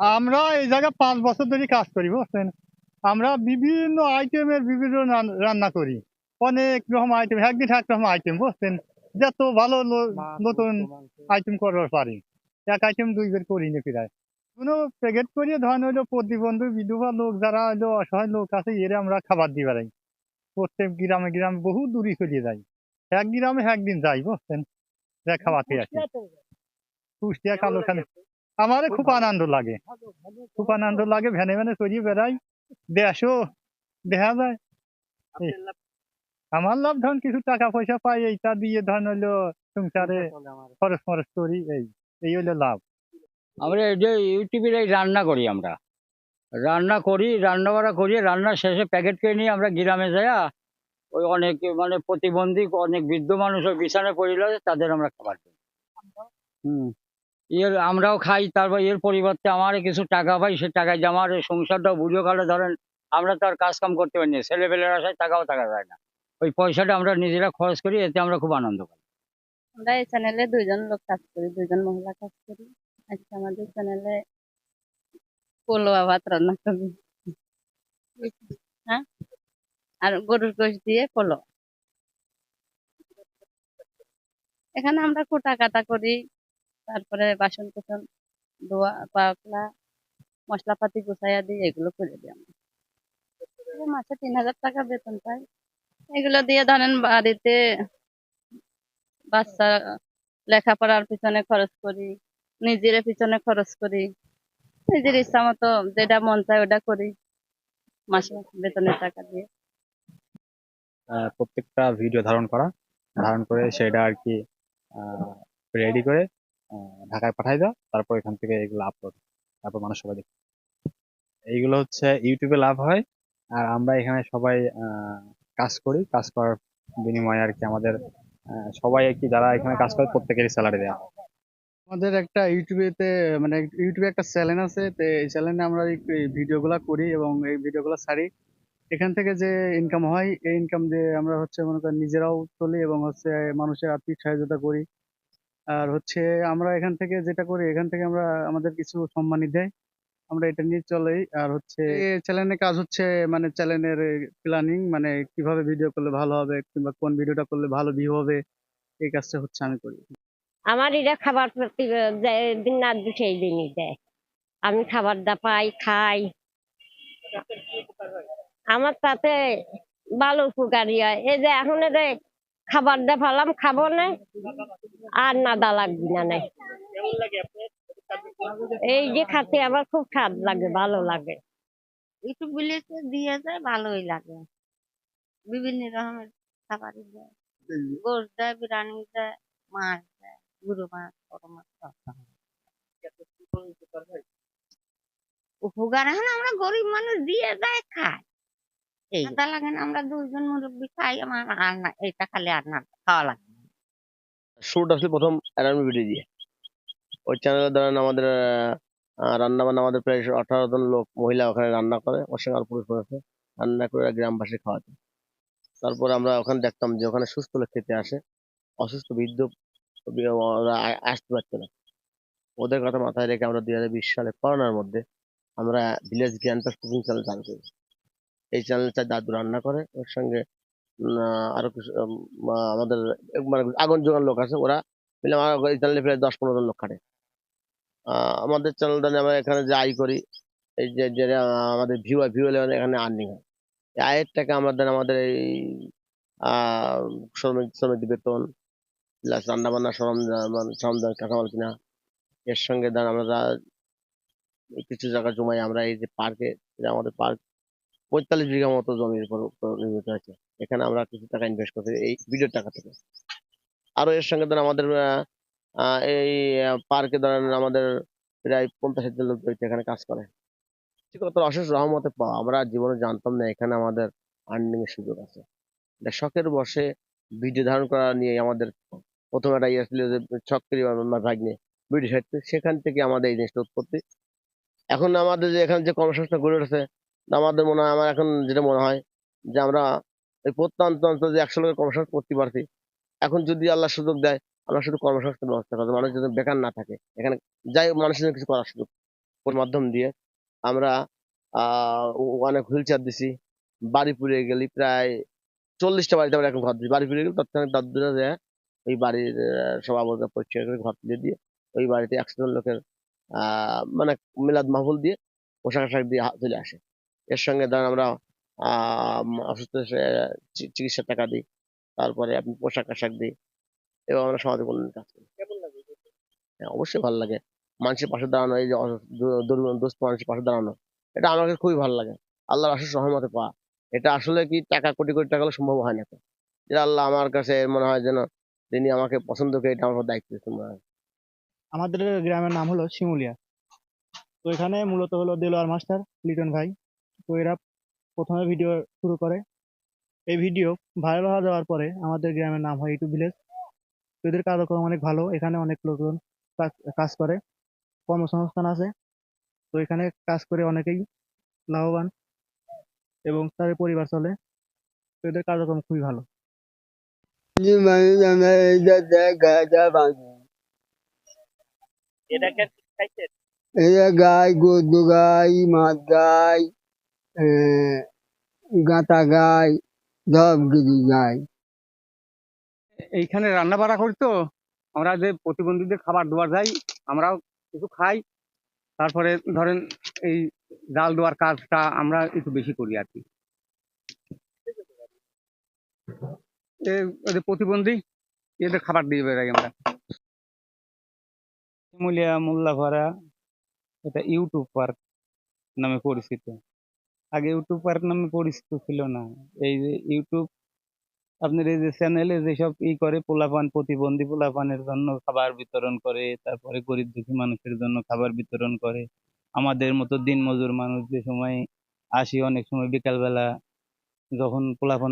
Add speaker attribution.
Speaker 1: আমরা এই জায়গায় পাঁচ বছর ধরে কাজ করি বুঝছেন? আমরা বিভিন্ন আইটেমের বিভিন্ন রান- রান্না করি। অনেক রকম আইটেম একদিন এক রকম আইটেম বুঝছেন? যত ভালো নতুন আইটেম করবার পারি। এক আইটেম দুই বের করি না প্রায়। কোনো প্যাকেট করিয়ে ধরেন হইল প্রতিবন্ধী বিধবা লোক যারা হইল অসহায় লোক আছে এর আমরা খাবার দিয়ে বেড়াই। প্রত্যেক গ্রামে গ্রামে বহু দূরে চলিয়ে যাই। এক গ্রামে একদিন যাই বুঝছেন? যা খাওয়াতে আসি। কুষ্টিয়া কালোখানে আমার খুব আনন্দ লাগে। খুব আনন্দ লাগে ভ্যানে ভ্যানে চড়িয়ে বেড়াই। দেশও দেখা যায়। আমার লাভ ধরুন কিছু টাকা পয়সা পাই এইটা দিয়ে ধরেন হইল সংসারে খরচ মরচ করি এই এই হইল লাভ।
Speaker 2: আমরা এই যে ইউটিউবের এই রান্না করি আমরা। রান্না করি রান্না বাড়া করি রান্না শেষে প্যাকেট করে নিয়ে আমরা গ্রামে যাই ওই অনেক মানে প্রতিবন্ধী অনেক বৃদ্ধ মানুষ ওই বিছানায় পড়িল তাদের আমরা খাবার দিই। হুম। এর আমরাও খাই, তারপর এর পরিবর্তে আমার কিছু টাকা পাই, সে টাকায় আমার সংসারটাও বুঝো কালে ধরেন, আমরা তো আর কাজ কাম করতে পারি না, ছেলেপেলের আশায় টাকাও থাকা যায় না। ওই পয়সাটা আমরা নিজেরা খরচ করি, এতে আমরা খুব আনন্দ পাই
Speaker 3: আমরা এই চ্যানেলে দুইজন লোক কাজ করি, দুইজন মহিলা কাজ করি। আজকে আমাদের চ্যানেলে পোলোয়া ভাত রান্না করবি। হ্যাঁ? আর গরুর গোশ দিয়ে পোলো। এখানে আমরা কুটা কাটা করি তারপরে বাসন কুসন ধোয়া পাকলা মশলাপাতি গুছাইয়া দিই এগুলো করে দিই আমরা। মাসে তিন হাজার টাকা বেতন পাই। এগুলো দিয়ে ধরেন বাড়িতে বাচ্চা লেখাপড়ার পিছনে খরচ করি, নিজের পিছনে খরচ করি, নিজের ইচ্ছা মতো যেটা মন চায় ওটা করি, মাসে বেতনের টাকা দিয়ে।
Speaker 4: প্রত্যেকটা ভিডিও ধারণ করা, ধারণ করে সেটা আর কি রেডি করে ঢাকায় পাঠাই দেওয়া তারপর এখান থেকে এগুলো আপলোড তারপর মানুষ সবাই দেখে। এইগুলো হচ্ছে ইউটিউবে লাভ হয়। আর আমরা এখানে সবাই কাজ করি। কাজ করার বিনিময়ে আর কি আমাদের সবাই আর কি যারা এখানে কাজ করে প্রত্যেকেরই স্যালারি দেওয়া হয়
Speaker 1: আমাদের একটা ইউটিউবেতে মানে ইউটিউবে একটা চ্যানেল আছে, তো এই চ্যানেলে আমরা এই ভিডিওগুলো করি এবং এই ভিডিওগুলো ছাড়ি। এখান থেকে যে ইনকাম হয়, এই ইনকাম দিয়ে আমরা হচ্ছে মনে করেন নিজেরাও চলি এবং হচ্ছে মানুষের আর্থিক সহায়তা করি। আর হচ্ছে আমরা এখান থেকে যেটা করি এখান থেকে আমরা আমাদের কিছু সম্মানী দেয়। আমরা এটা নিয়ে চলি। আর হচ্ছে চ্যানেলের কাজ হচ্ছে মানে চ্যানেলের প্ল্যানিং মানে কীভাবে ভিডিও করলে ভালো হবে কিংবা কোন ভিডিওটা করলে ভালো ভিউ হবে এই কাজটা হচ্ছে আমি করি।
Speaker 5: আমার এটা খাবার প্রতি দিন না সেই দিনই দেয়। আমি খাবার দা পাই খাই। আমার তাতে ভালো উপকারী হয়। এই যে এখন রে খাবার দা ফালাম খাব না। আর নাদা লাগবি না নাই। এই যে খাতে আমার খুব স্বাদ লাগে ভালো লাগে।
Speaker 3: একটু বিলেতে দিয়ে যায় ভালোই লাগে। বিভিন্ন রকমের খাবারই দেয়। গোস দেয় বিরিয়ানি দেয় মাছ দেয় গুঁড়ো মাছ বড় মাছ সব উপকার এখন আমরা গরিব মানুষ দিয়ে যায় খাই এই। তা লাগে না আমরা দুইজন মুরব্বী খাই আমার আর না এটা খালি আর না খাওয়া লাগে না।
Speaker 6: শুরুটা আসলে প্রথম অ্যারাউন্ড ভিডিও দিয়ে। ওই ধরেন আমাদের রান্না বান্না আমাদের প্রায় আঠারো জন লোক মহিলা ওখানে রান্না করে ওর সঙ্গে আর পুরুষ আছে রান্না করে গ্রামবাসী খাওয়াতে। তারপরে আমরা ওখানে দেখতাম যে ওখানে সুস্থ লোক খেতে আসে অসুস্থ বৃদ্ধ ওরা আ- আসতে পারতো না। ওদের কথা মাথায় রেখে আমরা দুই হাজার বিশ সালে করোনার মধ্যে আমরা ভিলেজ জ্ঞান কুকিং চ্যানেল চালু করি এই চ্যানেলটা দাদু রান্না করে, ওর সঙ্গে আরও কিছু আমাদের মানে আগুন জোগান লোক আছে, ওরা মিলে আমার এই চ্যানেলে প্রায় দশ পনেরো জন লোক খাটে। আমাদের চ্যানেলটা আমরা এখানে যে আয় করি, এই যে আমাদের ভিউ ভিউ মানে এখানে আর্নিং হয়। এই আয়ের টাকা আমাদের আমাদের এই শ্রমিক শ্রমিক বেতন প্লাস রান্না বান্না সরঞ্জাম মানে সরঞ্জাম, কাঁচামাল কিনা, এর সঙ্গে ধর আমরা কিছু জায়গা জমাই, আমরা এই যে পার্কে আমাদের পার্ক পঁয়তাল্লিশ বিঘা মতো জমির উপর নির্মিত হয়েছে। এখানে আমরা কিছু টাকা ইনভেস্ট করছি এই ভিডিওর টাকা থেকে। আরও এর সঙ্গে ধরেন আমাদের এই পার্কে ধরেন আমাদের প্রায় পঞ্চাশ হাজার লোক এখানে কাজ করে। কত অশেষ রহমতে পাওয়া। আমরা জীবনে জানতাম না এখানে আমাদের আর্নিং এর সুযোগ আছে। শখের বসে ভিডিও ধারণ করা নিয়ে আমাদের প্রথম একটা ইয়ে ছিল যে শখ করি আমার ভাগ নিয়ে ভিডিও সেখান থেকে আমাদের এই জিনিসটা উৎপত্তি। এখন আমাদের যে এখানে যে কর্মসংস্থান গড়ে উঠেছে আমাদের মনে হয়, আমার এখন যেটা মনে হয় যে আমরা এই প্রত্যন্ত অঞ্চল যে একশো লোকের কর্মসংস্থান করতে পারছি, এখন যদি আল্লাহ সুযোগ দেয়, আমরা শুধু কর্মসংস্থান ব্যবস্থা করব মানুষ যদি বেকার না থাকে। এখানে যাই মানুষের জন্য কিছু করার সুযোগ। ওর মাধ্যম দিয়ে আমরা অনেক হুইল চেয়ার দিছি। বাড়ি পুড়ে গেলি প্রায় চল্লিশটা বাড়িতে আমরা এখন ঘর দিই বাড়ি পুড়ে গেলে তৎক্ষণাৎ দাদুরা যায় ওই বাড়ির সব আবর্জনা পরিষ্কার করে ঘর তুলে দিয়ে ওই বাড়িতে একশো জন লোকের মানে মিলাদ মাহফুল দিয়ে পোশাক আশাক দিয়ে চলে আসে। এর সঙ্গে ধরেন আমরা আহ অসুস্থ চিকিৎসার টাকা দিই। তারপরে আপনি পোশাক আশাক দিই এবং আমরা সমাজে কল্যাণের কাজ করি। হ্যাঁ, অবশ্যই ভালো লাগে। মানুষের পাশে দাঁড়ানো এই যে দুস্থ মানুষের পাশে দাঁড়ানো এটা আমার কাছে খুবই ভালো লাগে। আল্লাহর আশিস রহমতে পাওয়া। এটা আসলে কি টাকা কোটি কোটি টাকা হলে সম্ভব হয় না এটা আল্লাহ আমার কাছে মনে হয় যেন তিনি আমাকে পছন্দ করে এটা আমার দায়িত্ব দিয়েছেন মনে হয়।
Speaker 7: আমাদের গ্রামের নাম হলো শিমুলিয়া। তো এখানে মূলত হলো দেলোয়ার মাস্টার লিটন ভাই। এরা প্রথমে ভিডিও শুরু করে। এই ভিডিও ভাইরাল হয়ে যাওয়ার পরে আমাদের গ্রামের নাম হয় ইউটিউব ভিলেজ এদের কার্যক্রম অনেক ভালো, এখানে অনেক লোকজন কাজ- কাজ করে, কর্মসংস্থান আছে। তো এখানে কাজ করে অনেকেই লাভবান এবং তাদের পরিবার চলে। তো এদের কার্যক্রম খুবই ভালো।
Speaker 8: এটা গাই, গরু গাই, মাছ গাই। গাঁতা গাই সব কিছু গাই।
Speaker 9: এইখানে রান্না বাড়া করি তো, আমরা যে প্রতিবন্ধীদের খাবার দেওয়া যাই, আমরাও কিছু খাই, তারপরে ধরেন এই জাল দেওয়ার কাজটা আমরা একটু বেশি করি আর কি। প্রতিবন্ধী, এদের খাবার দিয়ে বেড়াই আমরা। শিমুলিয়া, মোল্লাপাড়া, এটা ইউটিউব পার্ক নামে পরিচিত। আগে ইউটিউব পার্ক নামে পরিচিত ছিল না। এই যে ইউটিউব আপনার এই যে চ্যানেলে যেসব ই করে, পোলাপান প্রতিবন্ধী পোলাপানের জন্য খাবার বিতরণ করে, তারপরে গরিব দুঃখী মানুষের জন্য খাবার বিতরণ করে। আমাদের মতো দিনমজুর মানুষ যে সময় আসি, অনেক সময় বিকালবেলা যখন পোলাপান